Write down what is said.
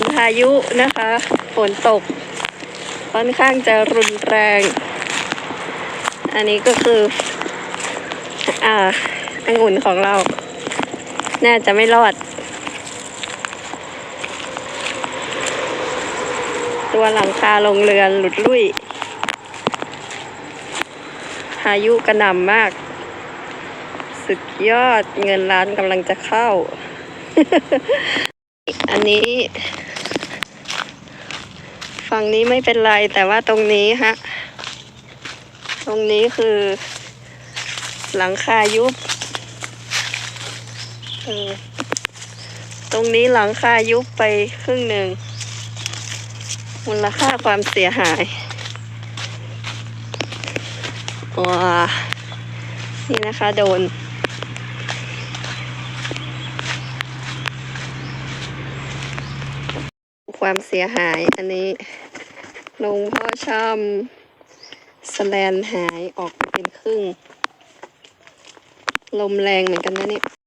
นพายุนะคะ ฝนตก ค่อนข้างจะรุนแรง อันนี้ก็คือ อ่าองุ่นของเรา น่าจะไม่รอด ตัวหลังคาลงเรือนหลุดลุ่ย พายุกระหน่ำมาก สุดยอดเงินล้านกำลังจะเข้า อันนี้ ฝั่งนี้ไม่เป็นไรแต่ว่าตรงนี้ฮะ ตรงนี้คือ หลังคายุบเออตรงนี้หลังคายุบไปครึ่งหนึ่งมูลค่าความเสียหายว้านี่นะคะ โดน ความเสียหายอันนี้ลงพ่อช่ำสแลนหายออกเป็นครึ่ง ลมแรงเหมือนกันนะเนี่ย